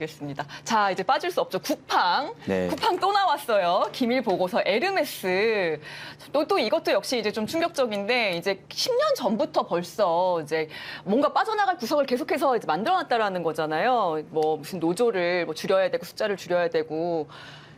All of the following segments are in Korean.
겠습니다. 자, 이제 빠질 수 없죠. 쿠팡. 네. 쿠팡 또 나왔어요. 기밀 보고서 에르메스. 또, 또 이것도 역시 이제 좀 충격적인데 이제 10년 전부터 벌써 이제 뭔가 빠져나갈 구석을 계속해서 이제 만들어놨다라는 거잖아요. 뭐 무슨 노조를 뭐 줄여야 되고 숫자를 줄여야 되고.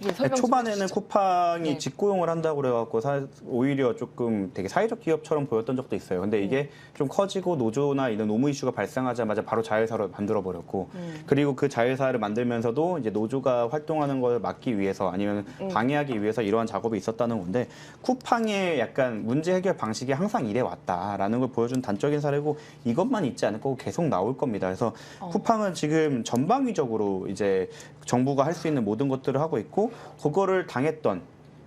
이제 설명 좀 초반에는. 쿠팡이 네. 직고용을 한다고 그래갖고 사- 오히려 조금 되게 사회적 기업처럼 보였던 적도 있어요. 근데 이게 좀 커지고 노조나 이런 노무 이슈가 발생하자마자 바로 자회사로 만들어 버렸고 음. 그리고 그 자회사를 만들면서도 이제 노조가 활동하는 걸 막기 위해서 아니면 음. 방해하기 위해서 이러한 작업이 있었다는 건데 쿠팡의 약간 문제 해결 방식이 항상 이래 왔다라는 걸 보여준 단적인 사례고 이것만 있지 않을 거고 계속 나올 겁니다. 그래서 어. 쿠팡은 지금 전방위적으로 이제 정부가 할 수 있는 모든 것들을 하고 있고 그거를 당했던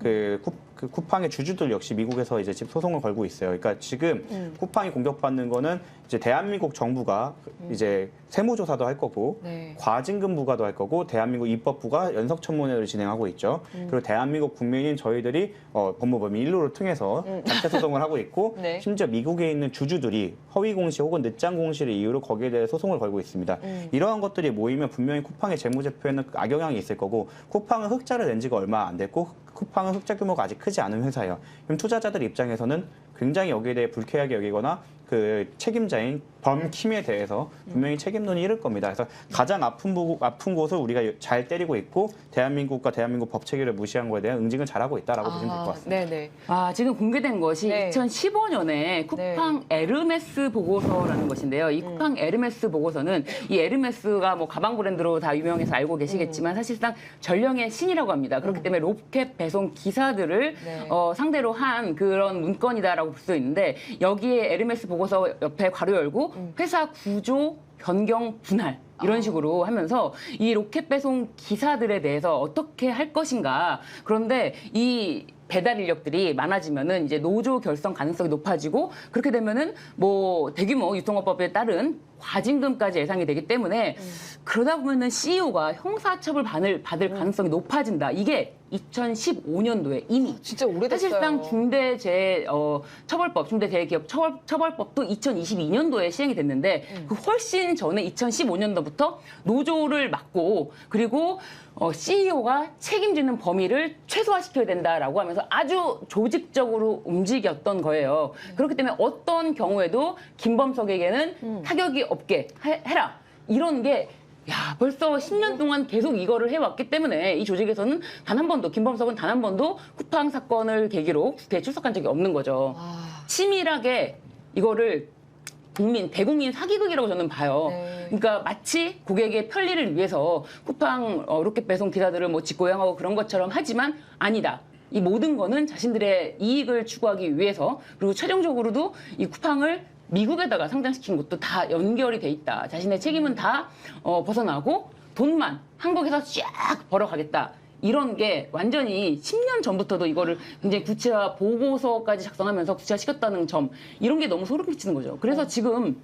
그, 쿠, 그 쿠팡의 주주들 역시 미국에서 이제 집 소송을 걸고 있어요. 그러니까 지금 음. 쿠팡이 공격받는 거는 이제 대한민국 정부가 이제 세무조사도 할 거고 네. 과징금 부과도 할 거고 대한민국 입법부가 연석 청문회를 진행하고 있죠. 음. 그리고 대한민국 국민인 저희들이 어, 법무법인 일로를 통해서 자체 소송을 하고 있고 네. 심지어 미국에 있는 주주들이 허위 공시 혹은 늦장 공시를 이유로 거기에 대해 소송을 걸고 있습니다. 음. 이러한 것들이 모이면 분명히 쿠팡의 재무제표에는 악영향이 있을 거고 쿠팡은 흑자를 낸 지가 얼마 안 됐고 쿠팡은 흑자 규모가 아직 크지 않은 회사예요. 그럼 투자자들 입장에서는 굉장히 여기에 대해 불쾌하게 여기거나 그 책임자인 범킴에 대해서 분명히 책임론이 이를 겁니다. 그래서 가장 아픈, 부, 아픈 곳을 우리가 잘 때리고 있고 대한민국과 대한민국 법 체계를 무시한 거에 대한 응징을 잘하고 있다라고 보시면 될 것 같습니다. 네네. 아, 지금 공개된 것이 네. 2015년에 쿠팡 에르메스 보고서라는 것인데요. 이 쿠팡 에르메스 보고서는 이 에르메스가 뭐 가방 브랜드로 다 유명해서 알고 계시겠지만 사실상 전령의 신이라고 합니다. 그렇기 때문에 로켓 배송 기사들을 네. 어, 상대로 한 그런 문건이다라고 볼 수 있는데 여기에 에르메스 보고 서 옆에 괄호 열고 회사 구조 변경 분할 이런 식으로 하면서 이 로켓 배송 기사들에 대해서 어떻게 할 것인가. 그런데 이 배달 인력들이 많아지면은 이제 노조 결성 가능성이 높아지고 그렇게 되면은 뭐 대규모 유통업법에 따른 과징금까지 예상이 되기 때문에 그러다 보면은 CEO가 형사처벌 받을, 받을 가능성이 높아진다. 이게 2015년도에 이미 진짜 오래됐어요. 사실상 중대재해 어, 처벌법, 중대재해기업 처벌, 처벌법도 2022년도에 시행이 됐는데 음. 그 훨씬 전에 2015년도부터 노조를 막고 그리고 어, CEO가 책임지는 범위를 최소화시켜야 된다라고 하면서 아주 조직적으로 움직였던 거예요. 음. 그렇기 때문에 어떤 경우에도 김범석에게는 음. 타격이 없게 해, 해라. 이런 게 야, 벌써 10년 동안 계속 이거를 해왔기 때문에 이 조직에서는 단 한 번도, 김범석은 단 한 번도 쿠팡 사건을 계기로 국회에 출석한 적이 없는 거죠. 아, 치밀하게 이거를 국민, 대국민 사기극이라고 저는 봐요. 네. 그러니까 마치 고객의 편리를 위해서 쿠팡 어, 로켓 배송 기사들을 뭐 직고양하고 그런 것처럼 하지만 아니다. 이 모든 거는 자신들의 이익을 추구하기 위해서 그리고 최종적으로도 이 쿠팡을 미국에다가 상장시킨 것도 다 연결이 돼 있다. 자신의 책임은 다 어, 벗어나고 돈만 한국에서 쫙 벌어가겠다. 이런 게 완전히 10년 전부터도 이거를 굉장히 구체화 보고서까지 작성하면서 구체화시켰다는 점 이런 게 너무 소름 끼치는 거죠. 그래서 지금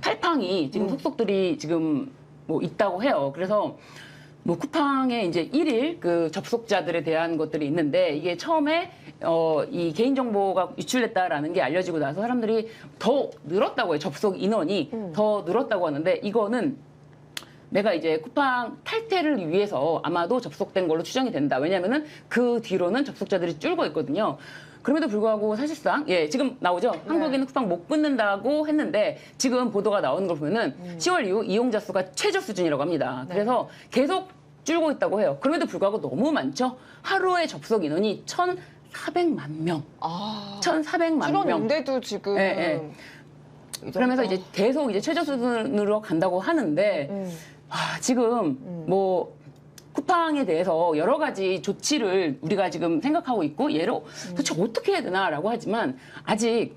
탈팡이 지금 속속들이 지금 뭐 있다고 해요. 그래서 뭐 쿠팡에 이제 일일 그 접속자들에 대한 것들이 있는데 이게 처음에 어 이 개인 정보가 유출됐다라는 게 알려지고 나서 사람들이 더 늘었다고 해요. 접속 인원이 더 늘었다고 하는데 이거는 내가 이제 쿠팡 탈퇴를 위해서 아마도 접속된 걸로 추정이 된다. 왜냐면은 그 뒤로는 접속자들이 줄고 있거든요. 그럼에도 불구하고 사실상 예 지금 나오죠 한국에는 쿠팡 못 끊는다고 했는데 지금 보도가 나오는 걸 보면은 10월 이후 이용자 수가 최저 수준이라고 합니다. 그래서 계속 줄고 있다고 해요. 그럼에도 불구하고 너무 많죠. 하루에 접속 인원이 1,400만 명, 아. 1,400만 명. 줄었는데도 지금. 예, 예. 이 그러면서. 이제 계속 이제 최저 수준으로 간다고 하는데 음. 아, 지금 뭐 쿠팡에 대해서 여러 가지 조치를 우리가 지금 생각하고 있고 예로 도대체 어떻게 해야 되나라고 하지만 아직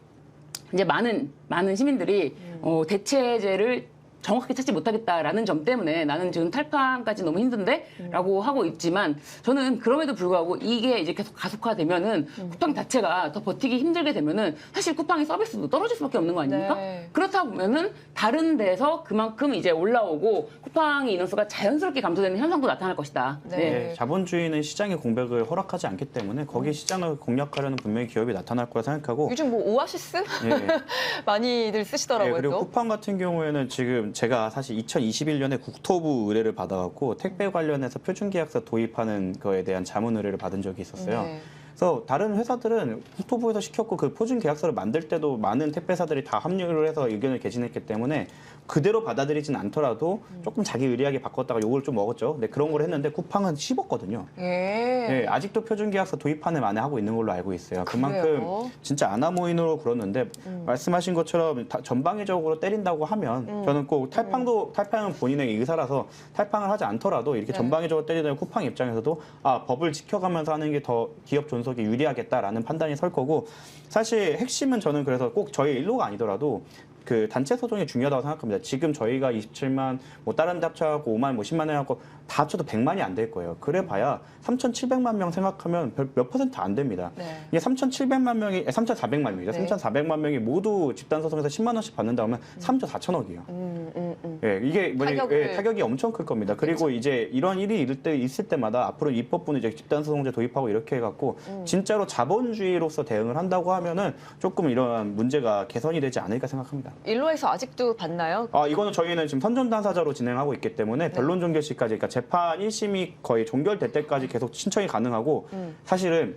이제 많은 많은 시민들이 어, 대체제를 정확하게 찾지 못하겠다라는 점 때문에 나는 지금 탈팡까지 너무 힘든데라고 하고 있지만 저는 그럼에도 불구하고 이게 이제 계속 가속화되면은 쿠팡 자체가 더 버티기 힘들게 되면은 사실 쿠팡의 서비스도 떨어질 수밖에 없는 거 아닙니까? 네. 그렇다 보면은 다른 데서 그만큼 이제 올라오고 쿠팡의 인원수가 자연스럽게 감소되는 현상도 나타날 것이다. 네. 예, 자본주의는 시장의 공백을 허락하지 않기 때문에 거기 시장을 공략하려는 분명히 기업이 나타날 거라 생각하고 요즘 뭐 오아시스 예, 예. 많이들 쓰시더라고요. 예, 그리고 또. 쿠팡 같은 경우에는 지금 제가 사실 2021년에 국토부 의뢰를 받아갖고 택배 관련해서 표준계약서 도입하는 거에 대한 자문 의뢰를 받은 적이 있었어요. 네. 그래서 다른 회사들은 국토부에서 시켰고 그 표준 계약서를 만들 때도 많은 택배사들이 다 합류를 해서 의견을 개진했기 때문에 그대로 받아들이진 않더라도 조금 자기 의리하게 바꿨다가 욕을 좀 먹었죠. 근데 그런 걸 했는데 쿠팡은 씹었거든요. 예. 네, 아직도 표준 계약서 도입하는 안에 하고 있는 걸로 알고 있어요. 그만큼 그래요? 음. 진짜 아나모인으로 그러는데 말씀하신 것처럼 다 전방위적으로 때린다고 하면 저는 꼭 탈팡도 탈팡은 본인의 의사라서 탈팡을 하지 않더라도 이렇게 네. 전방위적으로 때리는 쿠팡 입장에서도 아 법을 지켜가면서 하는 게 더 기업 존속에 유리하겠다라는 판단이 설 거고 사실 핵심은 저는 그래서 꼭 저희 일로가 아니더라도 그 단체 소송이 중요하다고 생각합니다. 지금 저희가 27만 뭐 다른 데 합쳐갖고 5만 뭐 10만 해갖고 다 합쳐도 100만이 안 될 거예요. 그래봐야 3,700만 명 생각하면 별- 몇 퍼센트 안 됩니다. 네. 이게 3,700만 명이 3,400만 명이죠. 네. 3,400만 명이 모두 집단 소송에서 10만 원씩 받는다 하면 3조 4천억이에요. 음, 음, 음. 예, 이게 뭐냐, 타격을- 그렇죠. 예, 타격이 엄청 클 겁니다. 그리고 이제 이런 일이 있을 때 있을 때마다 앞으로 입법부는 이제 집단 소송제 도입하고 이렇게 해갖고 음. 진짜로 자본주의로서 대응을 한다고 하면은 조금 이러한 문제가 개선이 되지 않을까 생각합니다. 일로에서 아직도 봤나요? 아 이거는 저희는 지금 선전단사자로 진행하고 있기 네. 때문에 변론 종결시까지 그러니까 재판 1심이 거의 종결될 때까지 계속 신청이 가능하고 음. 사실은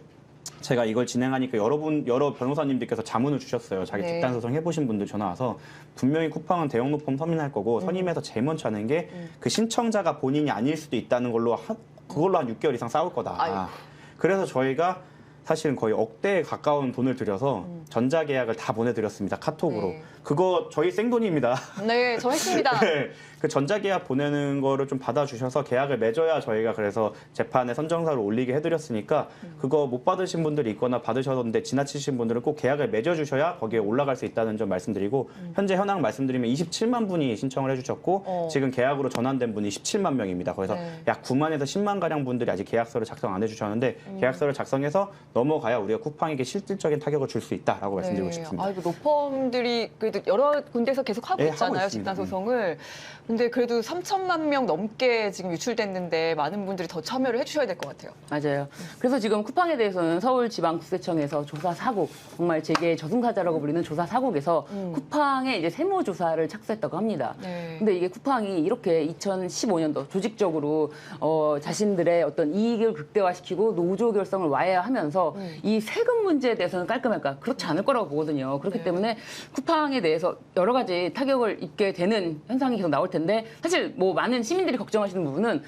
제가 이걸 진행하니까 여러분 여러 변호사님들께서 자문을 주셨어요. 자기 네. 집단 소송 해보신 분들 전화 와서 분명히 쿠팡은 대형 노펌 선임할 거고 음. 선임해서 제일 먼저 하는 게 그 신청자가 본인이 아닐 수도 있다는 걸로 한, 그걸로 한 6개월 이상 싸울 거다. 아이고. 그래서 저희가 사실은 거의 억대에 가까운 돈을 들여서 전자계약을 다 보내드렸습니다. 카톡으로. 음. 네. 그거 저희 생돈입니다. 네, 저 했습니다. 네, 그 전자계약 보내는 거를 좀 받아주셔서 계약을 맺어야 저희가 그래서 재판에 선정사를 올리게 해드렸으니까 그거 못 받으신 분들이 있거나 받으셨는데 지나치신 분들은 꼭 계약을 맺어주셔야 거기에 올라갈 수 있다는 점 말씀드리고 현재 현황 말씀드리면 27만 분이 신청을 해주셨고 어. 지금 계약으로 전환된 분이 17만 명입니다. 그래서 네. 약 9만에서 10만 가량 분들이 아직 계약서를 작성 안 해주셨는데 음. 계약서를 작성해서 넘어가야 우리가 쿠팡에게 실질적인 타격을 줄 수 있다라고 말씀드리고 싶습니다. 아, 이거 로펌들이 그 래도 여러 군데서 계속 하고 네, 하고 있잖아요, 있습니다. 집단 소송을. 근데 그래도 3천만 명 넘게 지금 유출됐는데 많은 분들이 더 참여를 해주셔야 될 것 같아요. 맞아요. 그래서 지금 쿠팡에 대해서는 서울지방국세청에서 조사 사국, 정말 재계 저승사자라고 불리는 조사 사국에서 쿠팡의 이제 세무 조사를 착수했다고 합니다. 네. 근데 이게 쿠팡이 이렇게 2015년도 조직적으로 어, 자신들의 어떤 이익을 극대화시키고 노조 결성을 와해하면서 이 세금 문제에 대해서는 깔끔할까? 그렇지 않을 거라고 보거든요. 그렇기 네. 때문에 쿠팡 에 대해서 여러 가지 타격을 입게 되는 현상이 계속 나올 텐데 사실 뭐 많은 시민들이 걱정하시는 부분은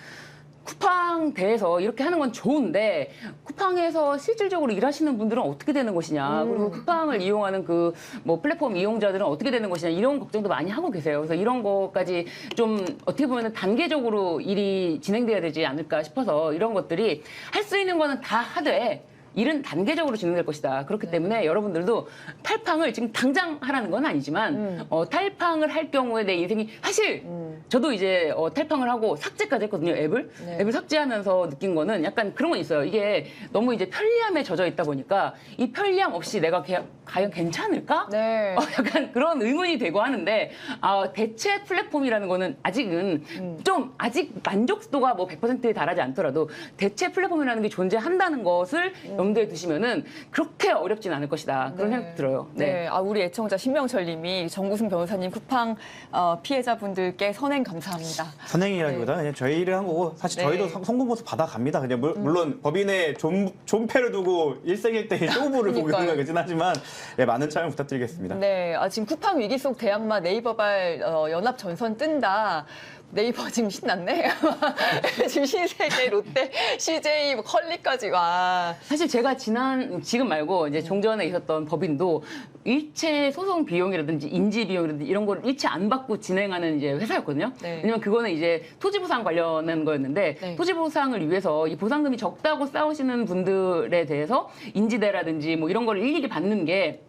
쿠팡 대에서 이렇게 하는 건 좋은데 쿠팡에서 실질적으로 일하시는 분들은 어떻게 되는 것이냐 그리고 쿠팡을 이용하는 그 뭐 플랫폼 이용자들은 어떻게 되는 것이냐 이런 걱정도 많이 하고 계세요. 그래서 이런 것까지 좀 어떻게 보면 단계적으로 일이 진행돼야 되지 않을까 싶어서 이런 것들이 할 수 있는 거는 다 하되 일은 단계적으로 진행될 것이다. 그렇기 때문에 여러분들도 탈팡을 지금 당장 하라는 건 아니지만 어, 탈팡을 할 경우에 내 인생이 사실 저도 이제 어, 탈팡을 하고 삭제까지 했거든요 앱을 네. 앱을 삭제하면서 느낀 거는 약간 그런 건 있어요. 이게 너무 이제 편리함에 젖어 있다 보니까 이 편리함 없이 내가 개- 과연 괜찮을까? 네. 어, 약간 그런 의문이 되고 하는데 아, 대체 플랫폼이라는 거는 아직은 음. 좀 아직 만족도가 뭐 100%에 달하지 않더라도 대체 플랫폼이라는 게 존재한다는 것을 염두에 두시면은 그렇게 어렵진 않을 것이다 그런 네. 생각 들어요. 네. 아, 우리 애청자 신명철님이 정구승 변호사님 쿠팡 어, 피해자분들께 선행 감사합니다. 선행이라기보다 그냥 저희 일을 한 거고 사실 네. 저희도 성- 송금보수 받아갑니다. 그냥 물, 물론 법인의 존, 존패를 두고 일생일대의 쇼부를 보고 그러니까요. 있는 거긴 하지만 예, 많은 참여 부탁드리겠습니다. 네, 아, 지금 쿠팡 위기 속 대항마 네이버발 어, 연합 전선 뜬다. 네이버 지금 신났네. 지금 신세계, 롯데, CJ, 뭐 컬리까지 와. 사실 제가 지난 지금 말고 이제 종전에 있었던 법인도 일체 소송 비용이라든지 인지 비용이라든지 이런 걸 일체 안 받고 진행하는 이제 회사였거든요. 네. 왜냐면 그거는 이제 토지 보상 관련한 거였는데 네. 토지 보상을 위해서 이 보상금이 적다고 싸우시는 분들에 대해서 인지대라든지 뭐 이런 걸 일일이 받는 게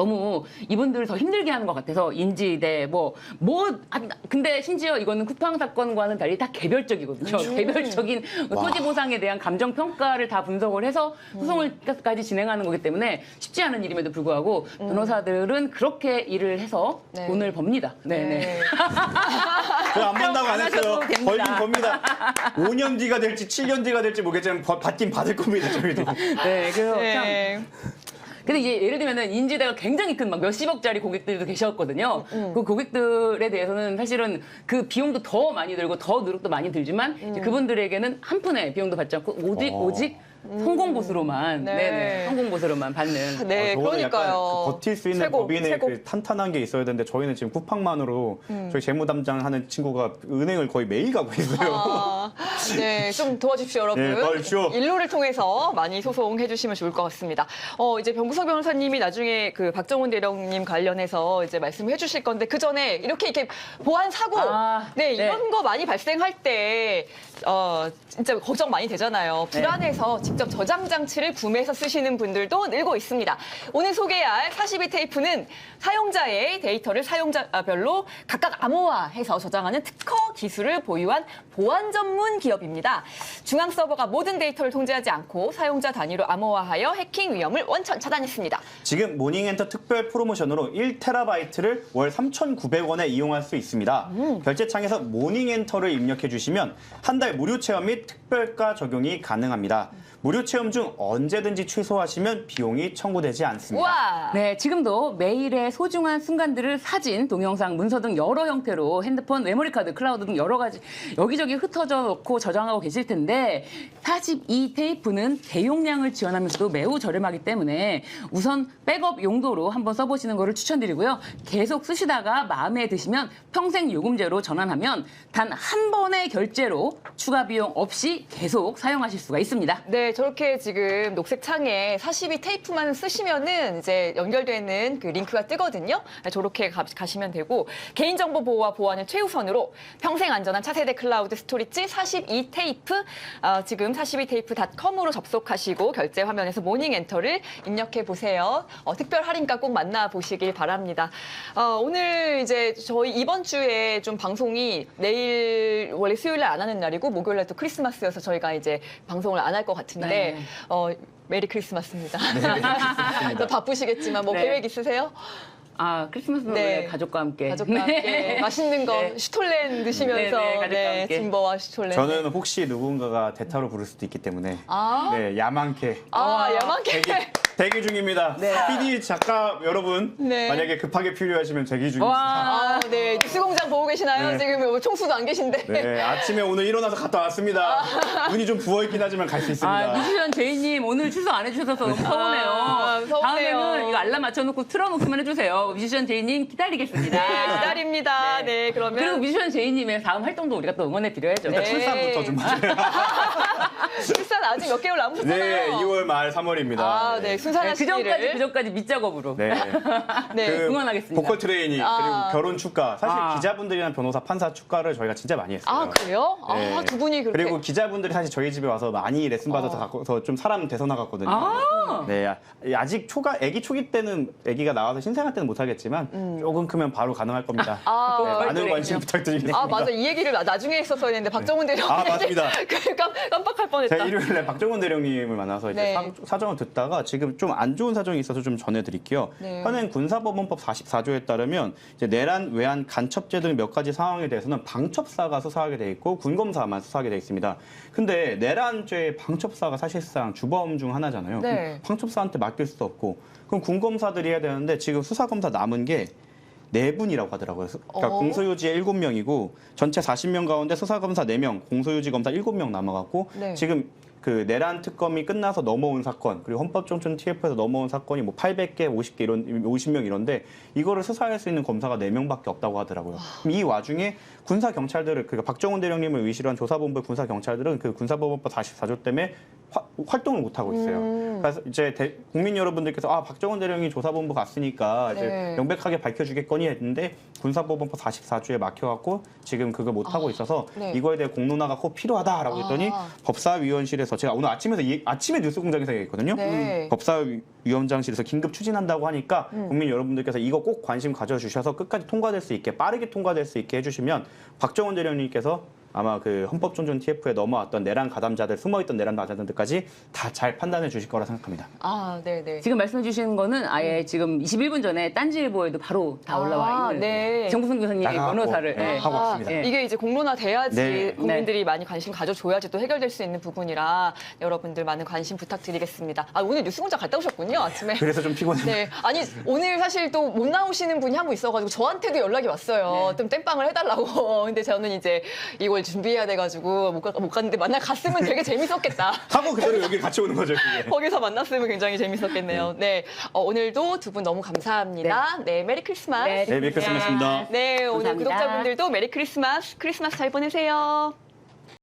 너무 이분들을 더 힘들게 하는 것 같아서 인지대 뭐뭐 근데 심지어 이거는 쿠팡 사건과는 달리 다 개별적이거든요. 개별적인 토지 보상에 대한 감정 평가를 다 분석을 해서 소송을까지 진행하는 거기 때문에 쉽지 않은 일임에도 불구하고 변호사들은 그렇게 일을 해서 네. 돈을 법니다. 네, 네. 저안 번다고 안안 했어요. 벌긴 법니다. 5년 뒤가 될지 7년 뒤가 될지 모르겠지만 버- 받긴 받을 겁니다. 저희도. 네, 그래서 참 네. 근데 이제 예를 들면은 인지대가 굉장히 큰 막 몇십억짜리 고객들도 계셨거든요. 그 고객들에 대해서는 사실은 그 비용도 더 많이 들고 더 노력도 많이 들지만 이제 그분들에게는 한 푼의 비용도 받지 않고 오직 어. 오직 성공 보수로만 네. 네. 네 성공 보수로만 받는 네, 어, 그러니까요. 그 버틸 수 있는 최고, 법인의 최고. 그 탄탄한 게 있어야 되는데 저희는 지금 쿠팡만으로 저희 재무 담당 하는 친구가 은행을 거의 매일 가고 있어요. 아, 네, 좀 도와주십시오, 여러분. 네, 도와주십시오. 일로를 통해서 많이 소송해 주시면 좋을 것 같습니다. 어, 이제 병구석 변호사님이 나중에 그 박정훈 대령님 관련해서 이제 말씀해 주실 건데 그 전에 이렇게 이렇게 보안 사고, 아, 네, 네. 이런 거 많이 발생할 때, 어, 진짜 걱정 많이 되잖아요. 네. 불안해서 직접 저장 장치를 구매해서 쓰시는 분들도 늘고 있습니다. 오늘 소개할 42 테이프는 사용자의 데이터를 사용자별로 각각 암호화해서 저장하는 특허 기술을 보유한 보안 전문 기업 입니다. 중앙 서버가 모든 데이터를 통제하지 않고 사용자 단위로 암호화하여 해킹 위험을 원천 차단했습니다. 지금 모닝엔터 특별 프로모션으로 1테라바이트를 월 3,900원에 이용할 수 있습니다. 결제창에서 모닝엔터를 입력해 주시면 한 달 무료 체험 및 특별가 적용이 가능합니다. 무료 체험 중 언제든지 취소하시면 비용이 청구되지 않습니다. 우와! 네, 지금도 매일의 소중한 순간들을 사진, 동영상, 문서 등 여러 형태로 핸드폰, 메모리 카드, 클라우드 등 여러 가지 여기저기 흩어져 놓고 저장하고 계실 텐데 42 테이프는 대용량을 지원하면서도 매우 저렴하기 때문에 우선 백업 용도로 한번 써보시는 것을 추천드리고요. 계속 쓰시다가 마음에 드시면 평생 요금제로 전환하면 단 한 번의 결제로 추가 비용 없이 계속 사용하실 수가 있습니다. 네, 저렇게 지금 녹색 창에 42 테이프만 쓰시면은 이제 연결되는 그 링크가 뜨거든요. 네, 저렇게 가, 시면 되고 개인정보 보호와 보안을 최우선으로 평생 안전한 차세대 클라우드 스토리지 42 테이프 어, 지금 42 테이프닷컴으로 접속하시고 결제 화면에서 모닝 엔터를 입력해 보세요. 어, 특별 할인가 꼭 만나 보시길 바랍니다. 어, 오늘 이제 저희 이번 주에 좀 방송이 내일 원래 수요일 날안 하는 날이고 목요일 날 또 크리스마스여서 저희가 이제 방송을 안 할 것 같은 데 네. 어, 메리 크리스마스입니다. 또 바쁘시겠지만 뭐 네. 계획 있으세요? 아, 크리스마스 노래 네. 가족과 함께. 가족과 함께 맛있는 거 네. 슈톨렌 드시면서 네, 네, 가족과 네, 함께. 짐버와 슈톨렌. 저는 혹시 누군가가 대타로 부를 수도 있기 때문에 아, 네, 야만케 아 야만케. 대기 중입니다. 네. PD 작가 여러분 네. 만약에 급하게 필요하시면 대기 중입니다. 와. 아, 네. 뉴스 공장 보고 계시나요? 네. 지금 뭐 총수도 안 계신데. 네, 아침에 오늘 일어나서 갔다 왔습니다. 눈이 좀 부어 있긴 하지만 갈수 있습니다. 아, 뮤지션 제이님 오늘 출석 안 해주셔서 너무 서운해요. 아, 서운해요. 다음에는 이거 알람 맞춰놓고 틀어놓기만 해주세요. 뮤지션 제이님 기다리겠습니다. 네, 기다립니다. 네, 그러면. 그리고 뮤지션 제이님의 다음 활동도 우리가 또 응원해 드려야죠. 네. 출산부터 좀 맞아요. 출산 아직 몇 개월 남으셨잖아요. 네, 2월 말 3월입니다. 아, 네. 네, 순산하시기를. 그 전까지 그 전까지 밑작업으로. 네. 네. 그 응원하겠습니다. 보컬 트레이닝 아. 그리고 결혼 축가 사실 아. 기자분들이나 변호사 판사 축가를 저희가 진짜 많이 했어요. 아, 그래요? 아, 네. 두 분이 그렇게. 그리고 기자분들이 사실 저희 집에 와서 많이 레슨 받아서 어. 갖고 서 좀 사람 돼서 나갔거든요. 아. 네, 아- 아직 초가 아기 초기 때는 아기가 나와서 신생아 때는 못 하겠지만 조금 크면 바로 가능할 겁니다. 음. 아, 네, 보컬 많은 트레이닝. 관심 부탁드리겠습니다. 아, 맞아. 이 얘기를 나- 나중에 했었어야 했는데, 박정훈 대령. 아, 맞습니다. 깜, 깜빡 할 뻔했다. 제가 일요일에 박정훈 대령님을 만나서 이제 네. 사- 사정을 듣다가 지금 좀 안 좋은 사정이 있어서 좀 전해드릴게요. 네. 현행 군사법원법 44조에 따르면 이제 내란, 외환, 간첩죄 등 몇 가지 상황에 대해서는 방첩사가 수사하게 돼 있고 군검사만 수사하게 돼 있습니다. 근데 내란죄 방첩사가 사실상 주범 중 하나잖아요. 네. 그럼 방첩사한테 맡길 수도 없고 그럼 군검사들이 해야 되는데 지금 수사검사 남은 게 네 분이라고 하더라고요. 그러니까 어? 공소유지에 7명이고 전체 40명 가운데 수사검사 4명, 공소유지 검사 7명 남아갖고 네. 지금 그 내란 특검이 끝나서 넘어온 사건 그리고 헌법정천 TF에서 넘어온 사건이 뭐 800개, 50개 이런 50명 이런데 이거를 수사할 수 있는 검사가 4명밖에 없다고 하더라고요. 그럼 이 와중에 군사 경찰들을 그러니까 박정훈 대령님을 위시로 한 조사본부 군사 경찰들은 그 군사법원법 44조 때문에 화- 활동을 못 하고 있어요. 음. 그래서 이제 대- 국민 여러분들께서 아 박정훈 대령이 조사본부 갔으니까 이제 네. 명백하게 밝혀주겠거니 했는데 군사법원법 44조에 막혀갖고 지금 그걸 못 하고 아, 있어서 네. 이거에 대해 공론화가 꼭 필요하다라고 했더니 아. 법사위원실에서 제가 오늘 아침에서 이- 아침에 뉴스공장에서 얘기했거든요. 네. 음. 법사위원장실에서 긴급 추진한다고 하니까 국민 여러분들께서 이거 꼭 관심 가져주셔서 끝까지 통과될 수 있게 빠르게 통과될 수 있게 해주시면 박정원 대령님께서 아마 그 헌법 존중 TF에 넘어왔던 내란 가담자들 숨어있던 내란 가담자들까지 다 잘 판단해 주실 거라 생각합니다. 아, 네, 네. 지금 말씀해 주시는 거는 아예 지금 21분 전에 딴지일보에도 바로 다 아, 올라와 있는 네. 정부승 교수님의 나가고, 변호사를 네. 예. 하고 왔습니다. 예. 이게 이제 공론화 돼야지 네. 국민들이 많이 관심 가져줘야지 또 해결될 수 있는 부분이라 여러분들 많은 관심 부탁드리겠습니다. 아 오늘 뉴스 공장 갔다 오셨군요 아침에. 그래서 좀 피곤해요. 네, 아니 오늘 사실 또 못 나오시는 분이 한 분 있어가지고 저한테도 연락이 왔어요. 네. 좀 땜빵을 해달라고. 근데 저는 이제 이걸 준비해야 돼가지고 못, 가, 못 갔는데 만날 갔으면 되게 재밌었겠다. 하고 그대로 여기 같이 오는 거죠. 그게. 거기서 만났으면 굉장히 재밌었겠네요. 네, 어, 오늘도 두 분 너무 감사합니다. 네, 메리 크리스마스. 네, 네, 메리 크리스마스입니다. 네, 오늘 감사합니다. 구독자분들도 메리 크리스마스, 크리스마스 잘 보내세요.